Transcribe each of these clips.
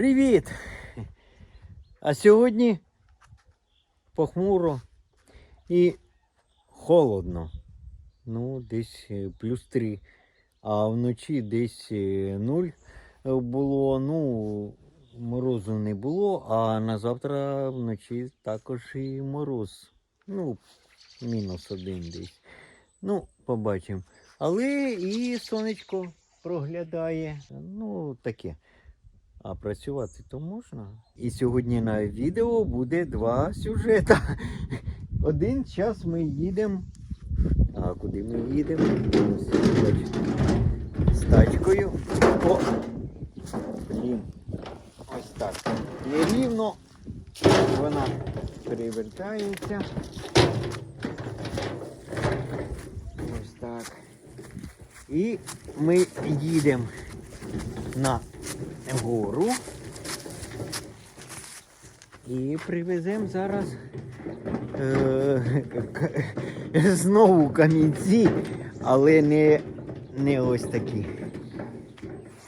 Привіт! А сьогодні похмуро і холодно. Ну, десь е, плюс 3. А вночі десь 0 було. Ну, морозу не було, а на завтра вночі також і мороз. Ну, мінус один десь. Ну, побачимо. Але і сонечко проглядає. Ну, таке. А працювати то можна. І сьогодні на відео буде два сюжета. Один час ми їдемо. А куди ми їдемо? З тачкою. О! Блін. Ось так. Нерівно. Вона перевертається. Ось так. І ми їдемо на гору. І привеземо зараз е, знову камінці, але не, не ось такі.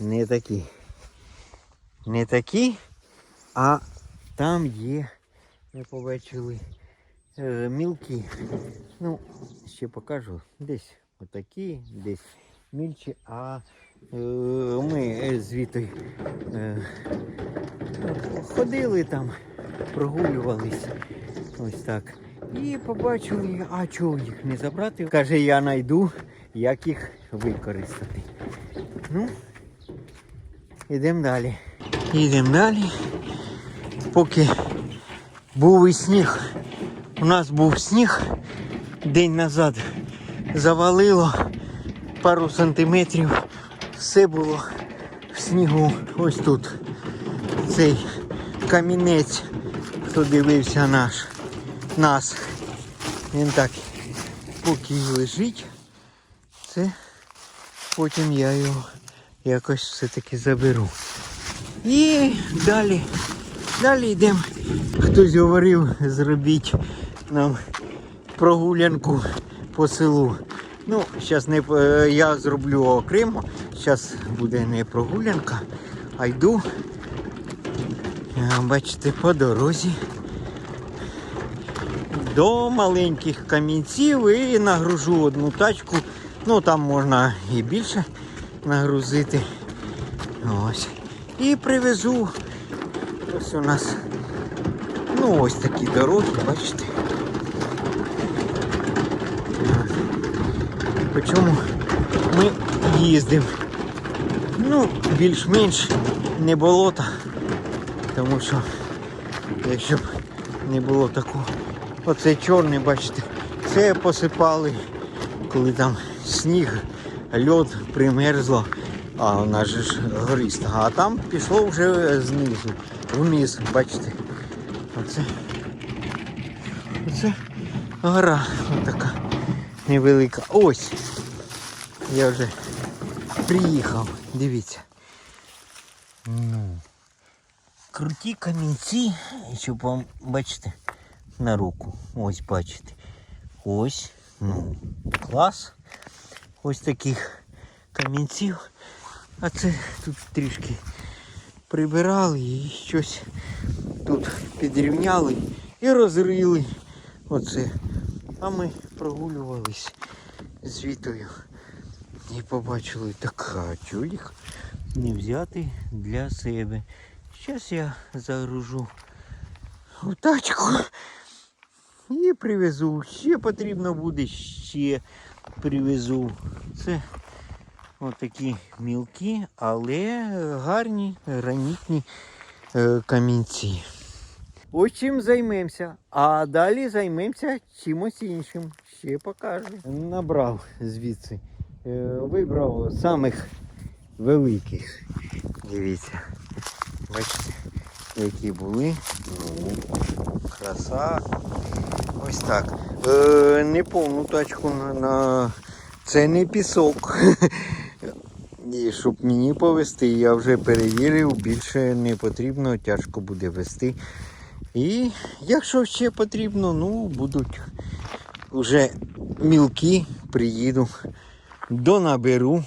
Не такі. Не такі, а там є, ми побачили, е, мілкі. Ну, ще покажу. Десь отакі, десь мільчі, а ми звідти е, ходили там, прогулювались. Ось так. І побачили, а чого їх не забрати? Каже, я знайду, як їх використати. Ну, йдемо далі. Йдемо далі. Поки був і сніг. У нас був сніг день назад. Завалило пару сантиметрів. Все було в снігу. Ось тут. Цей камінець, хто дивився наш, нас. Він так поки лежить. Це потім я його якось все-таки заберу. І далі, далі йдемо. Хтось говорив, зробіть нам прогулянку по селу. Ну, зараз не я зроблю окремо. Зараз буде не прогулянка, а йду. е, Бачите, по дорозі. До маленьких камінців і нагружу одну тачку. Ну там можна і більше нагрузити. Ось. І привезу. Ось у нас ну ось такі дороги, бачите. Причому ми їздимо. Ну, більш-менш не болото. Тому що якщо б не було такого. Оце чорне, бачите, це посипали, коли там сніг, льод примерзло, а у нас же ж гориста. А там пішло вже знизу, вниз, бачите. Оце, оце гора така невелика. Ось. Я вже приїхав. Дивіться. Ну. Круті камінці, щоб вам бачите, на руку. Ось бачите. Ось. Ну, клас. Ось таких камінців. А це тут трішки прибирали і щось тут підрівняли і розрили. Оце. А ми прогулювались з Вітою і побачили так, а їх не взяти для себе. Зараз я загружу в тачку і привезу. Ще потрібно буде, ще привезу. Це отакі мілкі, але гарні гранітні е, камінці. Ось чим займемося. А далі займемося чимось іншим. Ще покажу. Набрав звідси. Е, Вибрав самих великих. Дивіться. Бачите, які були. Краса. Ось так. Е, не повну тачку на. Це не пісок. І щоб мені повезти, я вже перевірив, більше не потрібно, тяжко буде вести. І якщо ще потрібно, ну будуть вже мілкі, приїду, донаберу.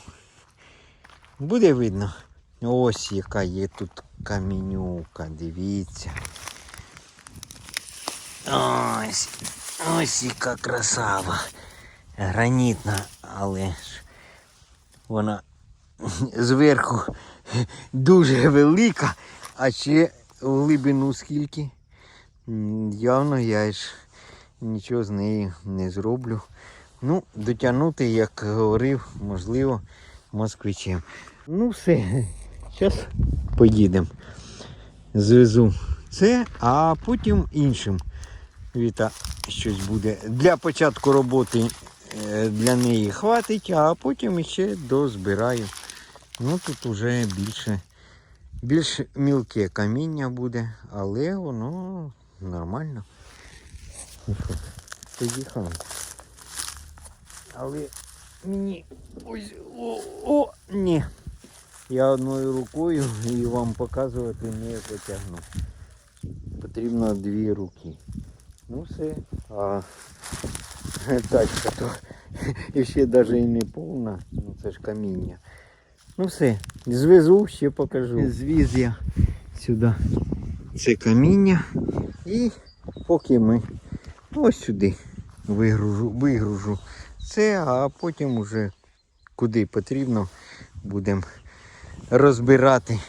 Буде видно. Ось яка є тут камінюка, дивіться. Ось, ось яка красава. Гранітна, але ж вона зверху дуже велика, а ще в глибину скільки. Явно я ж нічого з нею не зроблю. Ну, дотягнути, як говорив, можливо, москвичем. Ну все, зараз поїдемо. Звезу це, а потім іншим. Віта щось буде. Для початку роботи е, для неї хватить, а потім ще дозбираю. Ну тут вже більше, більш мілке каміння буде, але воно нормально. Поїхали. Але мені ось о, о, ні. Я одною рукою і вам показувати не потягну. Потрібно дві руки. Ну все. А тачка то і ще навіть і не повна. Ну це ж каміння. Ну все, звезу, ще покажу. Звіз я сюди. Це каміння. І поки ми ось сюди вигружу, вигружу це, а потім уже куди потрібно будемо розбирати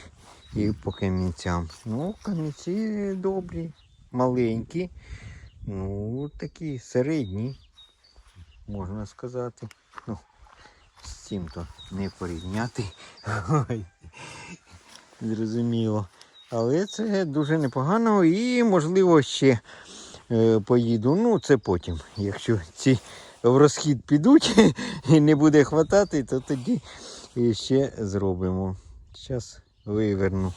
і по камінцям. Ну, камінці добрі, маленькі, ну такі середні, можна сказати. Ну, з цим то не порівняти. Ой, Зрозуміло. Але це дуже непогано і можливо ще е, поїду. Ну, це потім. Якщо ці в розхід підуть і не буде хватати, то тоді ще зробимо. Зараз виверну.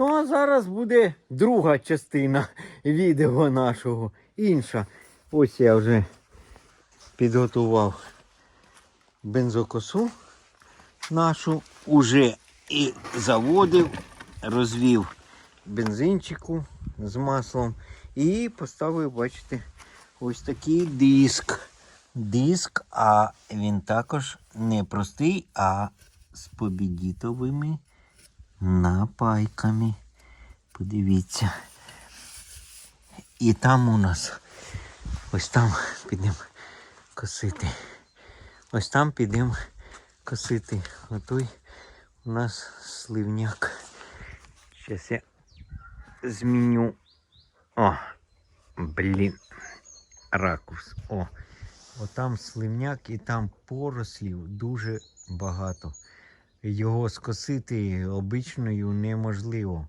Ну а зараз буде друга частина відео нашого. Інша. Ось я вже підготував бензокосу нашу, уже і заводив, розвів бензинчику з маслом і поставив, бачите, ось такий диск. Диск, а він також не простий, а з побідітовими напайками. Подивіться. І там у нас ось там підемо косити. Ось там підемо косити. Отой у нас сливняк. Зараз я зміню. О, блін. Ракурс. О. Отам сливняк і там порослів дуже багато його скосити обичною неможливо.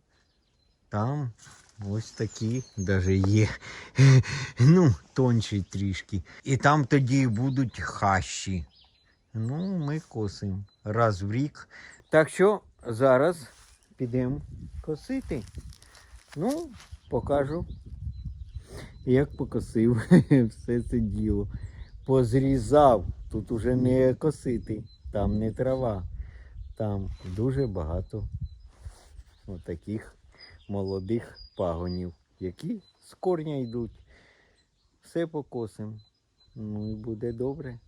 Там ось такі даже є. Ну, тонші трішки. І там тоді будуть хащі. Ну, ми косимо раз в рік. Так що зараз підемо косити. Ну, покажу, як покосив все це діло. Позрізав. Тут уже не косити, там не трава. Там дуже багато таких молодих пагонів, які з корня йдуть. Все покосимо. Ну і буде добре.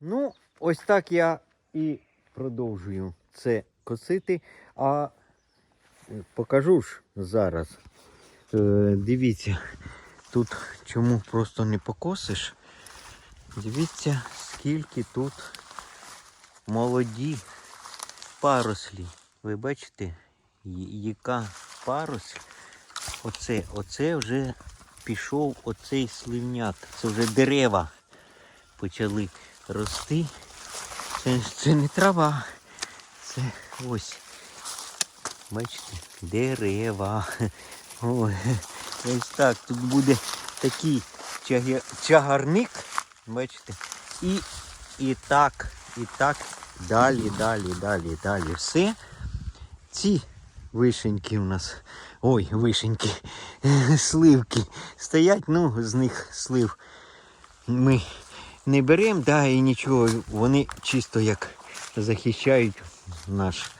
Ну, ось так я і продовжую це косити. А е, покажу ж зараз. Е, дивіться, тут чому просто не покосиш. Дивіться, скільки тут молоді парослі. Ви бачите, яка паросль. Оце, оце вже пішов оцей сливнят. Це вже дерева почали рости. Це, це не трава. Це ось. Бачите, дерева. Ой, ось так. Тут буде такий чагарник. Бачите? І, і так, і так. Далі, далі, далі, далі. Все. Ці вишеньки у нас. Ой, вишеньки, сливки стоять, ну, з них слив ми не беремо, да, і нічого. Вони чисто як захищають наш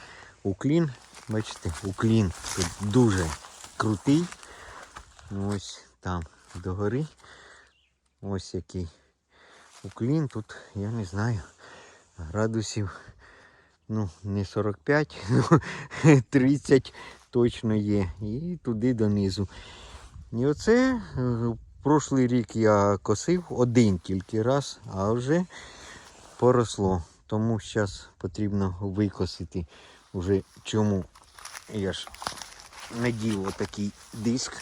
уклін. Бачите, уклін тут дуже крутий. Ось там догори. Ось який уклін. Тут, я не знаю, градусів ну, не 45, ну 30 точно є. І туди донизу. І оце е, прошлий рік я косив один тільки раз, а вже поросло. Тому зараз потрібно викосити вже чому я ж надів отакий диск,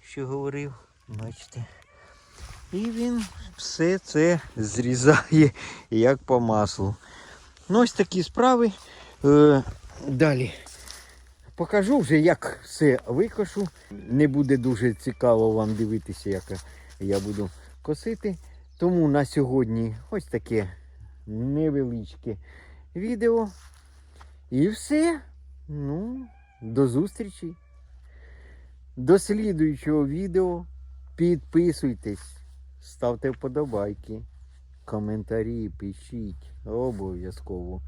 що говорив, бачите. І він все це зрізає як по маслу. Ну, ось такі справи. Е, далі. Покажу вже, як все викошу. Не буде дуже цікаво вам дивитися, як я буду косити. Тому на сьогодні ось таке невеличке відео. І все. Ну, до зустрічі. До слідуючого відео. Підписуйтесь, ставте вподобайки, коментарі, пишіть обов'язково.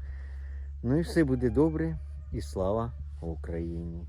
Ну і все буде добре. І слава Україні!